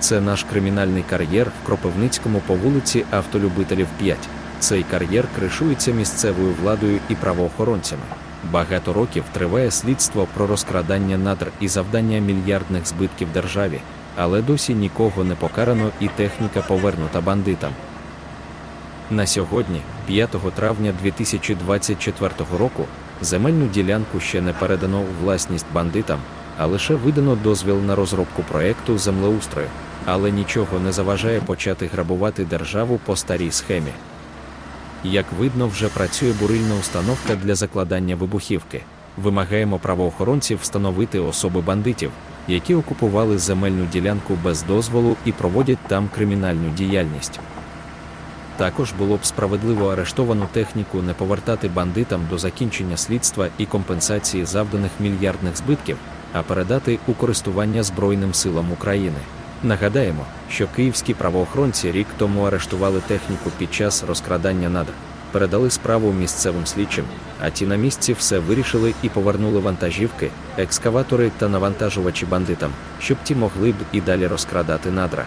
Це наш кримінальний кар'єр в Кропивницькому по вулиці Автолюбителів 5. Цей кар'єр кришується місцевою владою і правоохоронцями. Багато років триває слідство про розкрадання надр і завдання мільярдних збитків державі, але досі нікого не покарано і техніка повернута бандитам. На сьогодні, 5 травня 2024 року, земельну ділянку ще не передано у власність бандитам, а лише видано дозвіл на розробку проекту землеустрою, але нічого не заважає почати грабувати державу по старій схемі. Як видно, вже працює бурильна установка для закладання вибухівки. Вимагаємо правоохоронців встановити особи бандитів, які окупували земельну ділянку без дозволу і проводять там кримінальну діяльність. Також було б справедливо арештовану техніку не повертати бандитам до закінчення слідства і компенсації завданих мільярдних збитків, а передати у користування Збройним силам України. Нагадаємо, що київські правоохоронці рік тому арештували техніку під час розкрадання надр, передали справу місцевим слідчим, а ті на місці все вирішили і повернули вантажівки, екскаватори та навантажувачі бандитам, щоб ті могли б і далі розкрадати надра.